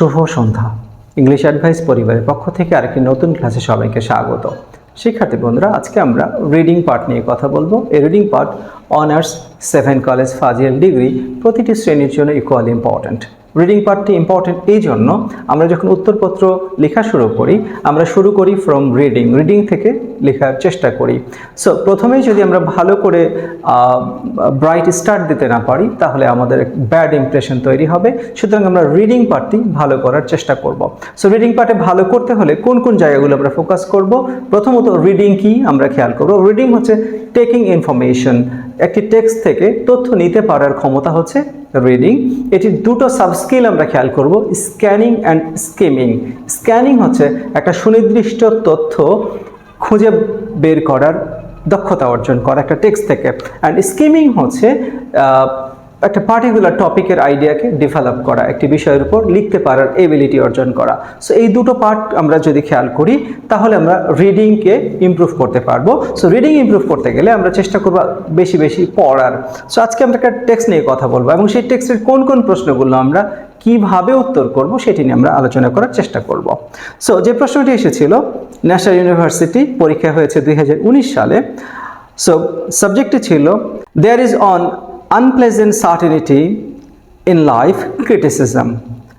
শুভ সন্ধ্যা। English advice পরিবারের পক্ষ থেকে আরেকটি নতুন ক্লাসে সবাইকে স্বাগত। শিক্ষার্থী বন্ধুরা, আজকে আমরা রিডিং পার্ট নিয়ে কথা বলব। এই reading part honours seven college ফাজিয়াল degree প্রতিটি শ্রেণির জন্য ইকুয়ালি ইম্পর্ট্যান্ট রিডিং পার্টটি ইম্পর্টেন্ট এই জন্য আমরা যখন উত্তরপত্র লেখা শুরু করি, আমরা শুরু করি ফ্রম রিডিং রিডিং থেকে লেখার চেষ্টা করি। সো প্রথমেই যদি আমরা ভালো করে ব্রাইট স্টার্ট দিতে না পারি, তাহলে আমাদের ব্যাড ইমপ্রেশন তৈরি হবে। সুতরাং আমরা রিডিং পার্টটি ভালো করার চেষ্টা করব। সো রিডিং পার্টে ভালো করতে হলে কোন কোন জায়গাগুলো আমরা ফোকাস করব? প্রথমত রিডিং কি আমরা খেয়াল করব? রিডিং হচ্ছে টেকিং ইনফরমেশন একটি টেক্সট থেকে তথ্য নিতে পারার ক্ষমতা হচ্ছে রিডিং এটির দুটো সাবস্কিল আমরা খেয়াল করব স্ক্যানিং অ্যান্ড স্কিমিং স্ক্যানিং হচ্ছে একটা সুনির্দিষ্ট তথ্য খুঁজে বের করার দক্ষতা অর্জন করা, একটা টেক্সট থেকে। অ্যান্ড স্কিমিং হচ্ছে একটা পার্টিকুলার টপিকের আইডিয়াকে ডেভেলপ করা, একটি বিষয়ের উপর লিখতে পারার এবিলিটি অর্জন করা। সো এই দুটো পার্ট আমরা যদি খেয়াল করি, তাহলে আমরা রিডিংকে ইমপ্রুভ করতে পারব। সো রিডিং ইমপ্রুভ করতে গেলে আমরা চেষ্টা করব বেশি বেশি পড়ার। সো আজকে আমরা একটা টেক্সট নিয়ে কথা বলব এবং সেই টেক্সটের কোন কোন প্রশ্নগুলো আমরা কীভাবে উত্তর করব সেটি নিয়ে আমরা আলোচনা করার চেষ্টা করব। সো যে প্রশ্নটি এসেছিল ন্যাশনাল ইউনিভার্সিটি পরীক্ষা হয়েছে দু হাজার উনিশ সালে। সো সাবজেক্টটি ছিল there is an unpleasant certainty in life criticism.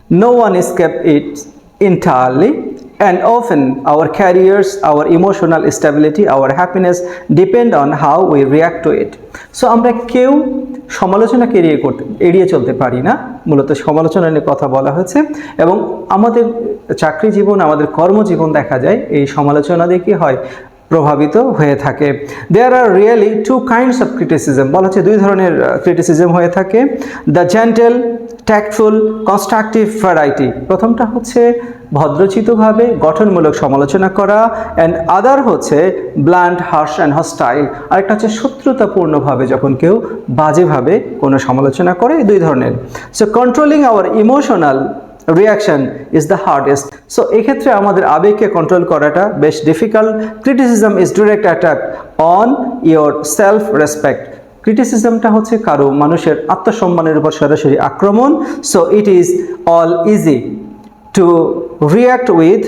No one escapes it entirely, and often our careers, our emotional stability, our happiness depend on how we react to it. So আমরা কেউ সমালোচনাকে এড়িয়ে করতে এড়িয়ে চলতে পারি না মূলত সমালোচনা নিয়ে কথা বলা হয়েছে এবং আমাদের চাকরি জীবন আমাদের কর্মজীবন দেখা যায় এই সমালোচনা দিয়ে কি হয় প্রভাবিত হয়ে থাকে। There are really two kinds of criticism বলা হচ্ছে দুই ধরনের ক্রিটিসিজম হয়ে থাকে। The gentle tactful constructive variety প্রথমটা হচ্ছে ভদ্রচিতভাবে গঠনমূলক সমালোচনা করা। অ্যান্ড আদার হচ্ছে ব্ল্যান্ড হার্স অ্যান্ড হস্টাইল আরেকটা হচ্ছে শত্রুতাপূর্ণভাবে যখন কেউ বাজেভাবে কোনো সমালোচনা করে। দুই ধরনের। So controlling our emotional reaction is the hardest so এক্ষেত্রে আমাদের আবেগকে কন্ট্রোল করাটা বেশ difficult criticism is direct attack on your self respect ক্রিটিসিজমটা হচ্ছে কারও মানুষের আত্মসম্মানের উপর সরাসরি আক্রমণ। So it is all easy to react with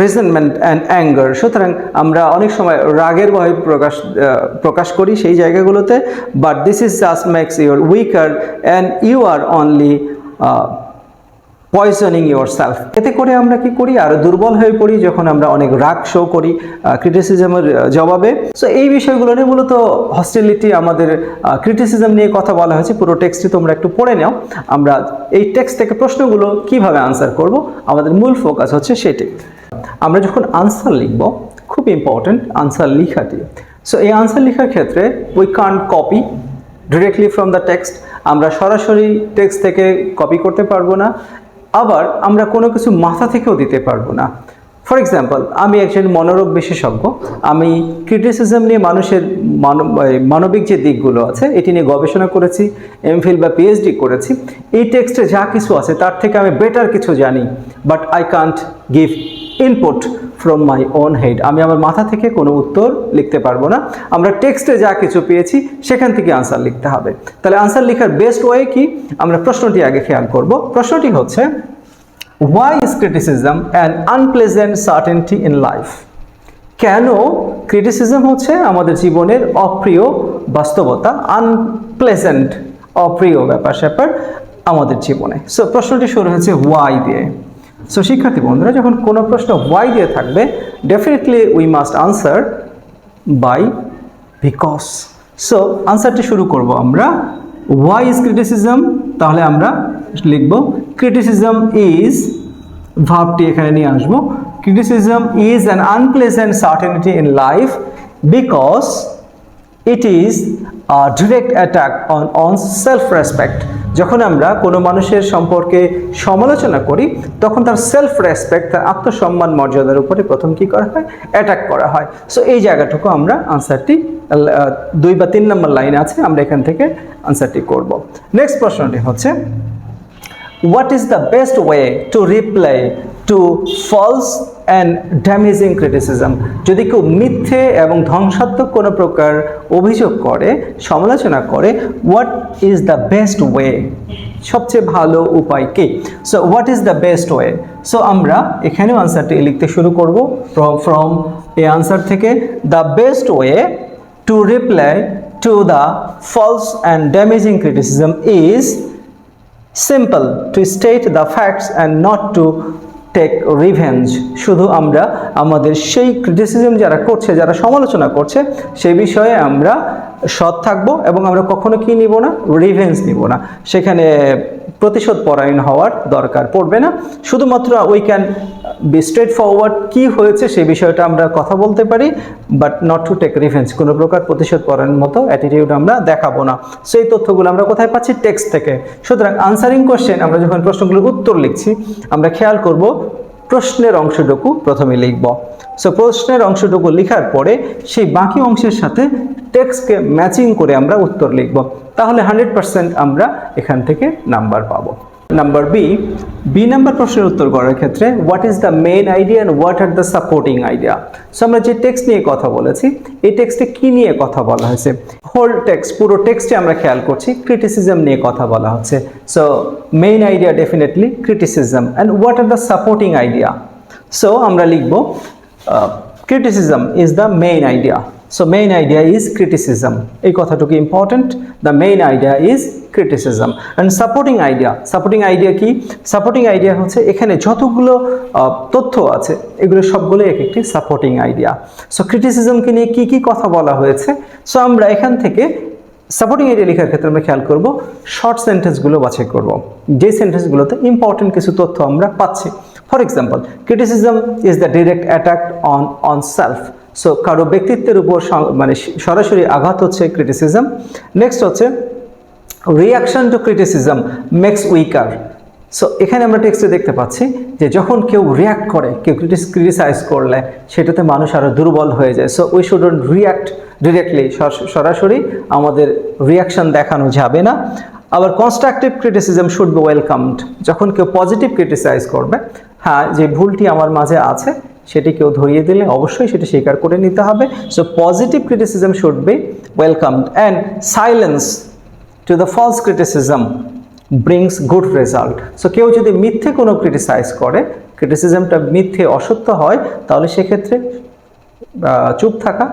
resentment and anger সুতরাং আমরা অনেক সময় রাগের ভয় প্রকাশ প্রকাশ করি সেই জায়গাগুলোতে but this is just makes your weaker and you are only poisoning your self এতে করে আমরা কি করি? আরও দুর্বল হয়ে পড়ি যখন আমরা অনেক রাগ শো করি ক্রিটিসিজমের জবাবে। সো এই বিষয়গুলো নিয়ে মূলত হস্টিলিটি আমাদের ক্রিটিসিজম নিয়ে কথা বলা হয়েছে। পুরো টেক্সটটি তোমরা একটু পড়ে নাও। আমরা এই টেক্সট থেকে প্রশ্নগুলো কীভাবে আনসার করব? আমাদের মূল ফোকাস হচ্ছে সেটি। আমরা যখন আনসার লিখব, খুব ইম্পর্ট্যান্ট আনসার লেখাটি। সো এই আনসার লেখার ক্ষেত্রে we can't copy directly from the text আমরা সরাসরি টেক্সট থেকে কপি করতে পারব না। আবার আমরা কোনো কিছু মাথা থেকেও দিতে পারব না। ফর এক্সাম্পল আমি একজন মনোরোগ বিশেষজ্ঞ। আমি ক্রিটিসিজম নিয়ে মানুষের মানব মানবিক যে দিকগুলো আছে, এটি নিয়ে গবেষণা করেছি এমফিল বা পিএইচডি করেছি। এই টেক্সটে যা কিছু আছে, তার থেকে আমি বেটার কিছু জানি but I can't give input from my own head আমি আমার মাথা থেকে কোনো উত্তর লিখতে পারব না। আমরা টেক্সটে যা কিছু পেয়েছি, সেখান থেকে আনসার লিখতে হবে। তাহলে আনসার লেখার বেস্ট ওয়ে কি? আমরা প্রশ্নটি আগে খেয়াল করব। প্রশ্নটি হচ্ছে why is criticism and unpleasant certainty in life কেন ক্রিটিসিজম হচ্ছে আমাদের জীবনের অপ্রিয় বাস্তবতা আনপ্লেজেন্ট অপ্রিয় ব্যাপার স্যাপার আমাদের জীবনে? সো প্রশ্নটি শুরু হয়েছে ওয়াই দিয়ে। সো শিক্ষার্থী বন্ধুরা, যখন কোনো প্রশ্ন ওয়াই দিয়ে থাকবে definitely we must answer by because so আনসারটি শুরু করব আমরা। ওয়াই ইজ ক্রিটিসিজম তাহলে আমরা লিখব ক্রিটিসিজম ইজ ভাবটি এখানে নিয়ে আসব criticism is an unpleasant certainty in life because it is direct attack on on self respect যখন আমরা কোনো মানুষের সম্পর্কে সমালোচনা করি, তখন তার সেলফ রেসপেক্ট তার আত্মসম্মান মর্যাদার উপরে প্রথম কি করা হয়? অ্যাটাক করা হয়। সো এই জায়গাটুকু আমরা আনসারটি দুই বা তিন নম্বর লাইন আছে, আমরা এখান থেকে আনসারটি করব। নেক্সট প্রশ্নটি হচ্ছে, what is the best way to reply to false and damaging criticism যদি কেউ মিথ্যে এবং ধ্বংসাত্মক কোনো প্রকার অভিযোগ করে, সমালোচনা করে what is the best way সবচেয়ে ভালো উপায় কি? So what is the best way so আমরা এখানেও আনসারটি লিখতে শুরু করব ফ্রম এই আনসার থেকে। The best way to reply to the false and damaging criticism is simple to state the facts and not to take revenge শুধু আমরা, আমাদের সেই ক্রিটিসিজম যারা করছে, যারা সমালোচনা করছে সেই বিষয়ে আমরা সৎ থাকব এবং আমরা কখনো কি নিব না? রিভেঞ্জ নিব না। সেখানে প্রতিশোধ পরায়ণ হওয়ার দরকার পড়বে না। শুধুমাত্র we can be straight forward কী হয়েছে সেই বিষয়টা আমরা কথা বলতে পারি but not to take revenge কোনো প্রকার প্রতিশোধ পরায়ণ মতো অ্যাটিটিউড আমরা দেখাবো না। সেই তথ্যগুলো আমরা কোথায় পাচ্ছি? টেক্সট থেকে। সুতরাং আনসারিং কোশ্চেন আমরা যখন প্রশ্নগুলোর উত্তর লিখছি, আমরা খেয়াল করব প্রশ্নের অংশটুকু প্রথমে লিখব। সো প্রশ্নের অংশটুকু লেখার পরে সেই বাকি অংশের সাথে টেক্সটকে ম্যাচিং করে আমরা উত্তর লিখব। তাহলে হান্ড্রেড পার্সেন্ট আমরা এখান থেকে নাম্বার পাবো। নাম্বার বি বি নাম্বার প্রশ্নের উত্তর করার ক্ষেত্রে what is the main idea and what are the supporting idea so আমরা যে টেক্সট নিয়ে কথা বলেছি, এই টেক্সটে কি নিয়ে কথা বলা হয়েছে? হোল টেক্সট পুরো টেক্সটে আমরা খেয়াল করছি ক্রিটিসিজম নিয়ে কথা বলা হচ্ছে। So main idea definitely criticism and what are the supporting idea so আমরা লিখব criticism is the main idea so main idea is criticism এই কথাটুকু important the main idea is criticism and supporting idea supporting idea কি? Supporting idea হচ্ছে এখানে যতগুলো তথ্য আছে, এগুলো সবগুলো এক একটি সাপোর্টিং আইডিয়া সো ক্রিটিসিজমকে নিয়ে কি কি কথা বলা হয়েছে? সো আমরা এখান থেকে সাপোর্টিং আইডিয়া লেখার ক্ষেত্রে আমরা খেয়াল করব শর্ট সেন্টেন্সগুলো বাছাই করব। যে সেন্টেন্সগুলোতে ইম্পর্টেন্ট কিছু তথ্য আমরা পাচ্ছি। For example criticism is the direct attack on on self so কারও ব্যক্তিত্বের উপর মানে সরাসরি আঘাত হচ্ছে ক্রিটিসিজম নেক্সট হচ্ছে reaction to criticism makes weaker so এখানে আমরা টেক্সটে দেখতে পাচ্ছি যে যখন কেউ রিয়াক্ট করে, কেউ ক্রিটিসাইজ করলে, সেটাতে মানুষ আরও দুর্বল হয়ে যায়। So we shouldn't react directly সরাসরি আমাদের রিয়াকশন দেখানো যাবে না। আবার constructive criticism should be welcomed যখন কেউ পজিটিভ ক্রিটিসাইজ করবে হ্যাঁ যে ভুলটি আমার মাঝে আছে সেটি কেউ ধরিয়ে দিলে অবশ্যই সেটি স্বীকার করে নিতে হবে। So positive criticism should be welcomed and silence to the false criticism brings good result so কেউ যদি মিথ্যে কোনো ক্রিটিসাইজ করে ক্রিটিসিজমটা মিথ্যে, অসত্য হয়, তাহলে সেক্ষেত্রে চুপ থাকা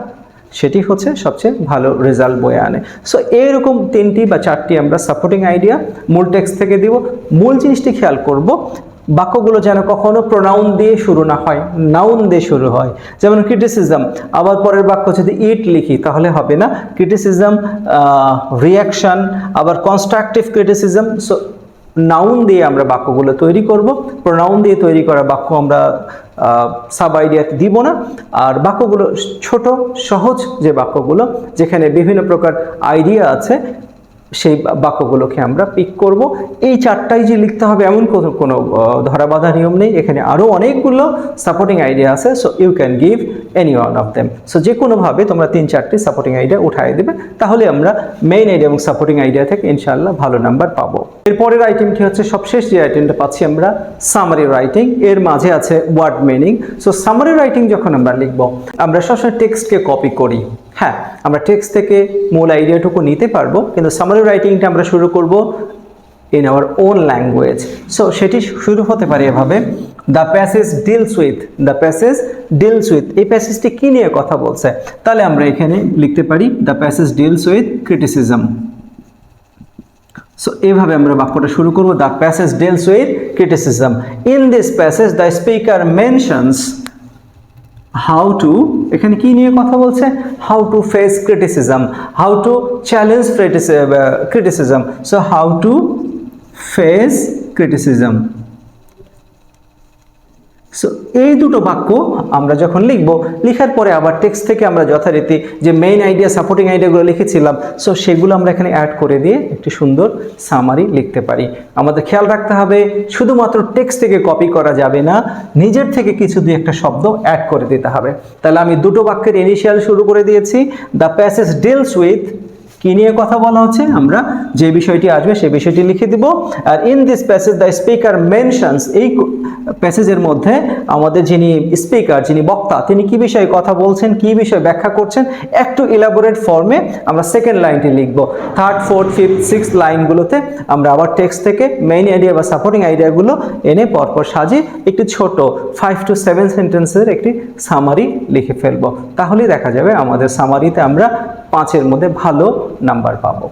সেটি হচ্ছে সবচেয়ে ভালো রেজাল্ট বয়ে আনে। সো এইরকম তিনটি বা চারটি আমরা সাপোর্টিং আইডিয়া মূল টেক্সট থেকে দিব। মূল জিনিসটি খেয়াল করব বাক্যগুলো যেন কখনো প্রোনাউন দিয়ে শুরু না হয় নাউন দিয়ে শুরু হয়। যেমন ক্রিটিসিজম আবার পরের বাক্য যদি ইট লিখি, তাহলে হবে না। ক্রিটিসিজম রিয়াকশন আবার কনস্ট্রাকটিভ ক্রিটিসিজম সো নাউন দিয়ে আমরা বাক্যগুলো তৈরি করব। প্রোনাউন দিয়ে তৈরি করা বাক্য আমরা সাব আইডিয়াতে দিব না। আর বাক্যগুলো ছোট, সহজ যে বাক্যগুলো, যেখানে বিভিন্ন প্রকার আইডিয়া আছে সেই বাক্যগুলোকে আমরা পিক করব। এই চারটাই যে লিখতে হবে, এমন কোনো কোনো ধরাবাধা নিয়ম নেই। এখানে আরও অনেকগুলো সাপোর্টিং আইডিয়া আছে so you can give any one of them so যে কোনোভাবে তোমরা তিন, চারটি সাপোর্টিং আইডিয়া উঠাই দেবে, তাহলে আমরা মেইন আইডিয়া এবং সাপোর্টিং আইডিয়া থেকে ইনশাআল্লাহ ভালো নাম্বার পাবো। এরপরের আইটেমটি হচ্ছে, সবশেষ যে আইটেমটা পাচ্ছি আমরা সামারি রাইটিং এর মাঝে আছে word meaning so summary writing যখন আমরা লিখব, আমরা সবসময় টেক্সটকে কপি করি। হ্যাঁ আমরা টেক্সট থেকে মূল আইডিয়াটুকু নিতে পারব, কিন্তু সামারি রাইটিংটা আমরা শুরু করব in our own language so সেটি শুরু হতে পারে এভাবে the passage deals with the passage deals with এই প্যাসেজটি কী নিয়ে কথা বলছে? তাহলে আমরা এখানে লিখতে পারি the passage deals with criticism so এভাবে আমরা বাক্যটা শুরু করব the passage deals with criticism in this passage the speaker mentions how to এখানে কি নিয়ে কথা বলছে? How to face criticism how to challenge criticism so how to face criticism so এই দুটো বাক্য আমরা যখন লিখব, লেখার পরে আবার টেক্সট থেকে আমরা যথারীতি যে মেইন আইডিয়া সাপোর্টিং আইডিয়াগুলো লিখেছিলাম সো সেগুলো আমরা এখানে অ্যাড করে দিয়ে একটি সুন্দর সামারি লিখতে পারি। আমাদের খেয়াল রাখতে হবে, শুধুমাত্র টেক্সট থেকে কপি করা যাবে না, নিজের থেকে কিছু দিয়ে একটা শব্দ অ্যাড করে দিতে হবে। তাহলে আমি দুটো বাক্যের ইনিশিয়াল শুরু করে দিয়েছি দ্য প্যাসেজ ডিলস উইথ কি নিয়ে কথা বলা হচ্ছে? আমরা যে বিষয়টি আসবে সেই বিষয়টি লিখে দিব। আর in this passage the speaker mentions এই প্যাসেজের মধ্যে আমাদের যিনি স্পিকার যিনি বক্তা, তিনি কি বিষয়ে কথা বলছেন, কি বিষয়ে ব্যাখ্যা করছেন, একটু ইলাবোরেট ফর্মে আমরা সেকেন্ড লাইনটি লিখব। থার্ড ফোর্থ ফিফথ সিক্স লাইনগুলোতে আমরা আবার টেক্সট থেকে মেইন আইডিয়া বা সাপোর্টিং আইডিয়াগুলো এনে পরপর সাজিয়ে একটি ছোট ফাইভ টু সেভেন সেন্টেন্সের একটি সামারি লিখে ফেলব। তাহলেই দেখা যাবে আমাদের সামারিতে আমরা পাঁচের মধ্যে ভালো নাম্বার পাবো।